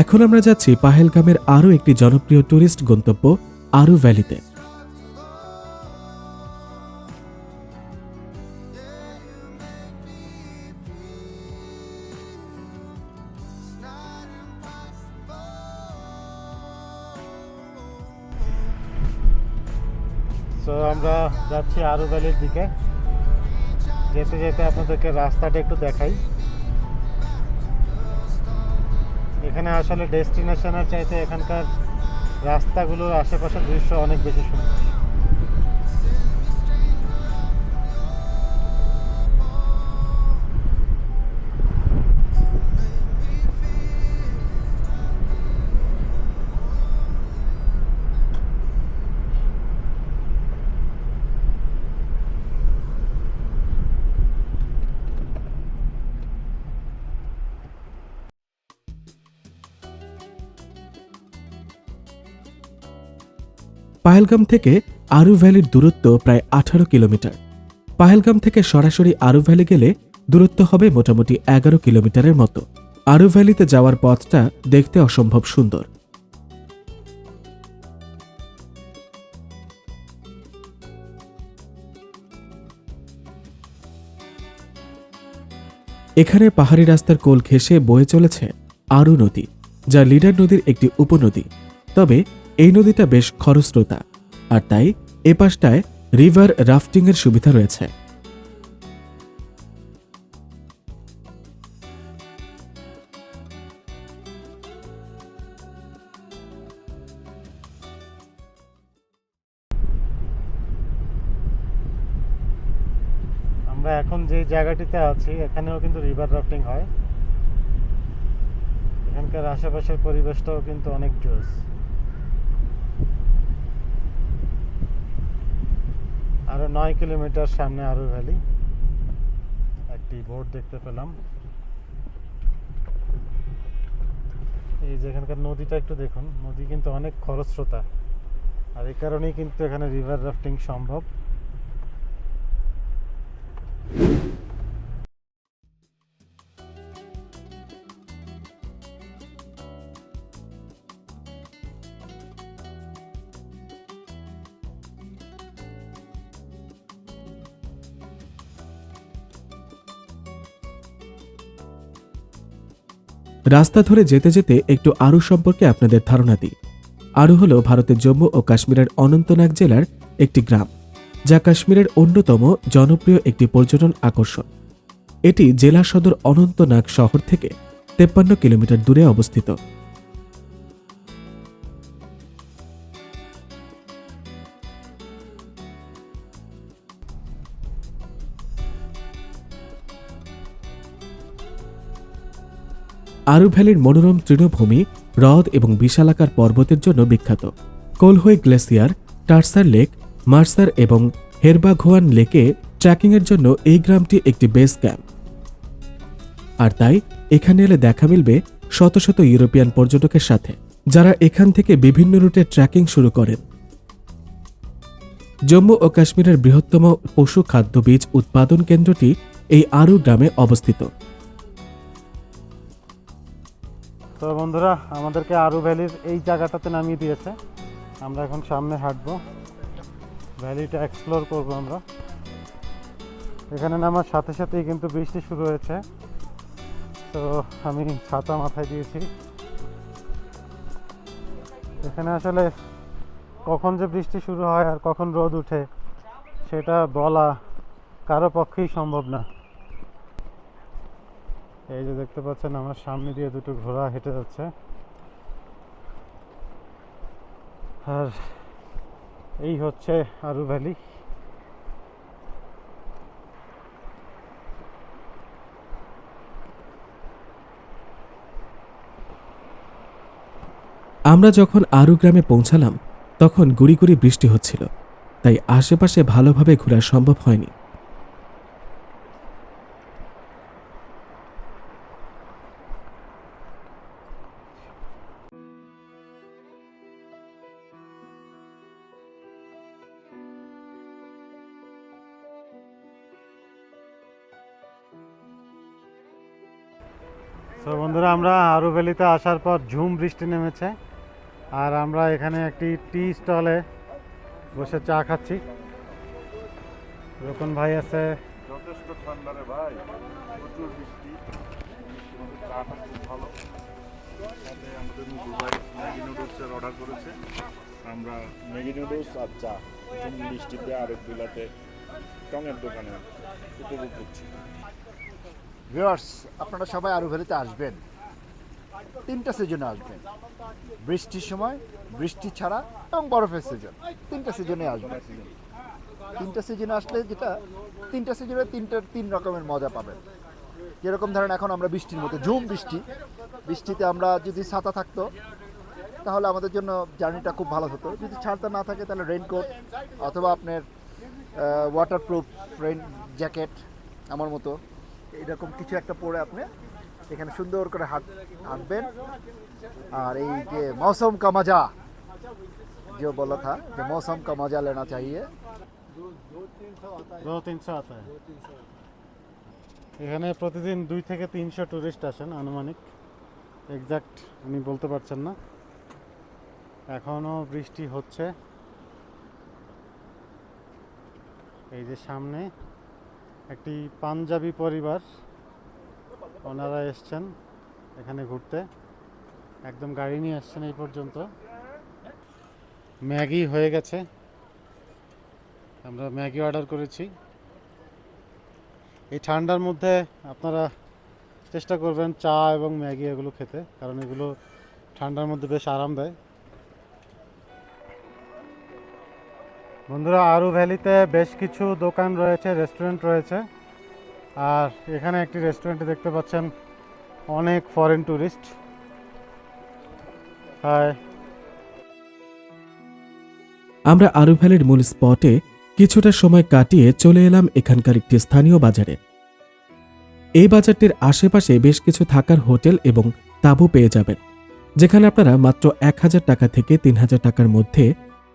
এখন আমরা যাচ্ছি পাহেলগামের আরও একটি জনপ্রিয় ট্যুরিস্ট গন্তব্য আরু ভ্যালিতে। সো আমরা যাচ্ছি আরু ভ্যালির দিকে। যেতে যেতে আপনাদেরকে রাস্তাটা একটু দেখাই। এখানে আসলে ডেস্টিনেশনের চাইতে এখানকার রাস্তাগুলোর আশেপাশের দৃশ্য অনেক বেশি সুন্দর। পাহেলগাম থেকে আরু ভ্যালির দূরত্ব প্রায় আঠারো কিলোমিটার। পাহেলগাম থেকে সরাসরি আরু ভ্যালি গেলে দূরত্ব হবে মোটামুটি এগারো কিলোমিটারের মতো। আরু ভ্যালিতে যাওয়ার পথটা দেখতে অসম্ভব সুন্দর। এখানে পাহাড়ি রাস্তার কোল ঘেঁষে বয়ে চলেছে আরু নদী, যা লিডার নদীর একটি উপনদী। তবে এই নদীটা বেশ খরস্রোতা, আর তাই এ পাশটায় রিভার রাফটিংয়ের সুবিধা রয়েছে। আমরা এখন যে জায়গাটিতে আছি, এখানেও কিন্তু রিভার রাফটিং হয়। এখানকার আশেপাশের পরিবেশটাও কিন্তু অনেক জোস আরও নয় কিলোমিটার সামনে আরও ভ্যালি। একটি বোর্ড দেখতে পেলাম। এই যেখানকার নদীটা একটু দেখুন, নদী কিন্তু অনেক খরস্রোতা। আর এই কারণেই কিন্তু এখানে রিভার রাফটিং সম্ভব। রাস্তা ধরে যেতে যেতে একটু আরু সম্পর্কে আপনাদের ধারণা দিই। আরু হল ভারতের জম্মু ও কাশ্মীরের অনন্তনাগ জেলার একটি গ্রাম, যা কাশ্মীরের অন্যতম জনপ্রিয় একটি পর্যটন আকর্ষণ। এটি জেলা সদর অনন্তনাগ শহর থেকে তেপ্পান্ন কিলোমিটার দূরে অবস্থিত। আরু ভ্যালির মনোরম তৃণভূমি, হ্রদ এবং বিশালাকার পর্বতের জন্য বিখ্যাত। কোলহই গ্লেসিয়ার, টার্সার লেক, মার্সার এবং হেরবাঘোয়ান লেকে ট্রেকিংয়ের জন্য এই গ্রামটি একটি বেস ক্যাম্প। আর তাই এখানে এলে দেখা মিলবে শত শত ইউরোপিয়ান পর্যটকের সাথে, যারা এখান থেকে বিভিন্ন রুটে ট্রেকিং শুরু করেন। জম্মু ও কাশ্মীরের বৃহত্তম পশু খাদ্য বীজ উৎপাদন কেন্দ্রটি এই আরু গ্রামে অবস্থিত। তো বন্ধুরা, আমাদেরকে আরু ভ্যালির এই জায়গাটাতে নামিয়ে দিয়েছে। আমরা এখন সামনে হাঁটবো। ভ্যালিটা এক্সপ্লোর করব আমরা। এখানে নামার সাথে সাথেই কিন্তু বৃষ্টি শুরু হয়েছে। তো আমি ছাতা মাথায় দিয়েছি। এখানে আসলে কখন যে বৃষ্টি শুরু হয় আর কখন রোদ উঠে, সেটা বলা কারও পক্ষেই সম্ভব না। এই যে দেখতে পাচ্ছেন, আমার সামনে দিয়ে দুটো ঘোড়া হেঁটে যাচ্ছে। আর এই হচ্ছে আরু ভ্যালি। আমরা যখন আরু গ্রামে পৌঁছালাম, তখন গুড়ি গুড়ি বৃষ্টি হচ্ছিল, তাই আশেপাশে ভালোভাবে ঘোরা সম্ভব হয়নি। তো বন্ধুরা, আমরা আরু ভ্যালিতে আসার পর ঝুম বৃষ্টি নেমেছে। আর আমরা এখানে একটি টি স্টলে বসে চা খাচ্ছি। রকন ভাই আছে। আমরা আর টঙের দোকানে উপভোগ করছি। ভিউয়ার্স আপনারা সবাই আরও ভ্যালিতে আসবেন। তিনটা সিজনে আসবেন। বৃষ্টির সময়, বৃষ্টি ছাড়া এবং বরফের সিজন তিনটা সিজনে আসবেন। তিনটা সিজনে আসলে যেটা, তিনটা সিজনে তিনটা, তিন রকমের মজা পাবেন। যেরকম ধরেন এখন আমরা বৃষ্টির মধ্যে, ঝুম বৃষ্টি। বৃষ্টিতে আমরা যদি ছাতা থাকতো, তাহলে আমাদের জন্য জার্নিটা খুব ভালো হতো। যদি ছাতা না থাকে, তাহলে রেইনকোট অথবা আপনার ওয়াটারপ্রুফ রেইন জ্যাকেট আমার মতো। এরকম কিছু একটা পরে আপনি এখানে সুন্দর করে হাত হাঁটবেন। আর এই যে মৌসম কা মজা, যে বলা থা, যে মৌসম কা মজা লেনা চাহিয়ে। দু তিনশো এখানে প্রতিদিন দুই থেকে তিনশো ট্যুরিস্ট আসেন, আনুমানিক। এক্সাক্ট আমি বলতে পারছেন না। এখনও বৃষ্টি হচ্ছে। এই যে সামনে একটি পাঞ্জাবি পরিবার। ওনারা এসছেন এখানে ঘুরতে। একদম গাড়ি নিয়ে আসছেন এই পর্যন্ত। ম্যাগি হয়ে গেছে। আমরা ম্যাগি অর্ডার করেছি। এই ঠান্ডার মধ্যে আপনারা চেষ্টা করবেন চা এবং ম্যাগি এগুলো খেতে, কারণ এগুলো ঠান্ডার মধ্যে বেশ আরাম দেয়। বন্ধুরা, আরু ভ্যালিতে বেশ কিছু দোকান রয়েছে রেস্টুরেন্ট রয়েছে। আর এখানে একটি রেস্টুরেন্টে দেখতে পাচ্ছেন অনেক ফরেন ট্যুরিস্ট আমরা আরু ভ্যালির মূল স্পটে কিছুটা সময় কাটিয়ে চলে এলাম এখানকার একটি স্থানীয় বাজারে। এই বাজারটির আশেপাশে বেশ কিছু থাকার হোটেল এবং তাঁবু পেয়ে যাবেন, যেখানে আপনারা মাত্র এক হাজার টাকা থেকে তিন হাজার টাকার মধ্যে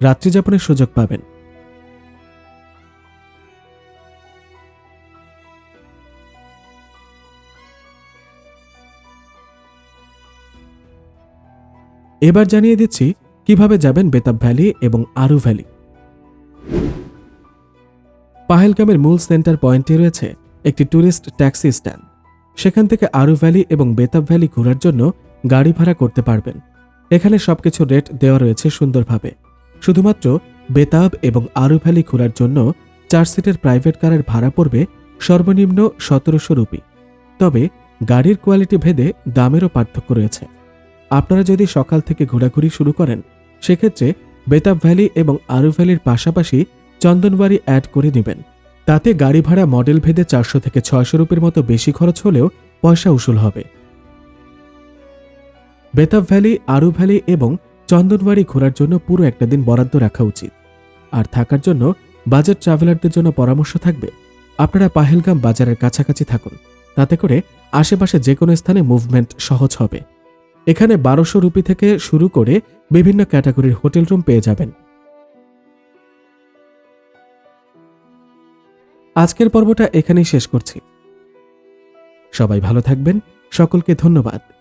রাত্রিযাপনের সুযোগ পাবেন। এবার জানিয়ে দিচ্ছি কীভাবে যাবেন বেতাব ভ্যালি এবং আরু ভ্যালি। পাহেলগামের মূল সেন্টার পয়েন্টে রয়েছে একটি ট্যুরিস্ট ট্যাক্সি স্ট্যান্ড। সেখান থেকে আরু ভ্যালি এবং বেতাব ভ্যালি ঘোরার জন্য গাড়ি ভাড়া করতে পারবেন। এখানে সবকিছু রেট দেওয়া রয়েছে সুন্দরভাবে। শুধুমাত্র বেতাব এবং আরু ভ্যালি ঘোরার জন্য চার সিটের প্রাইভেট কারের ভাড়া পড়বে সর্বনিম্ন সতেরোশো রুপি। তবে গাড়ির কোয়ালিটি ভেদে দামেরও পার্থক্য রয়েছে। আপনারা যদি সকাল থেকে ঘোরাঘুরি শুরু করেন, সেক্ষেত্রে বেতাব ভ্যালি এবং আরু ভ্যালির পাশাপাশি চন্দনবাড়ি অ্যাড করে নেবেন। তাতে গাড়ি ভাড়া মডেল ভেদে চারশো থেকে ছয়শো রুপির মতো বেশি খরচ হলেও পয়সা উসুল হবে। বেতাব ভ্যালি, আরু ভ্যালি এবং চন্দনবাড়ি ঘোরার জন্য পুরো একটা দিন বরাদ্দ রাখা উচিত। আর থাকার জন্য বাজেট ট্রাভেলারদের জন্য পরামর্শ থাকবে। আপনারা পাহেলগাম বাজারের কাছাকাছি থাকুন। তাতে করে আশেপাশে যে কোনো স্থানে মুভমেন্ট সহজ হবে। এখানে বারোশো রুপি থেকে শুরু করে বিভিন্ন ক্যাটাগরির হোটেল রুম পেয়ে যাবেন। আজকের পর্বটা এখানেই শেষ করছি। সবাই ভালো থাকবেন। সকলকে ধন্যবাদ।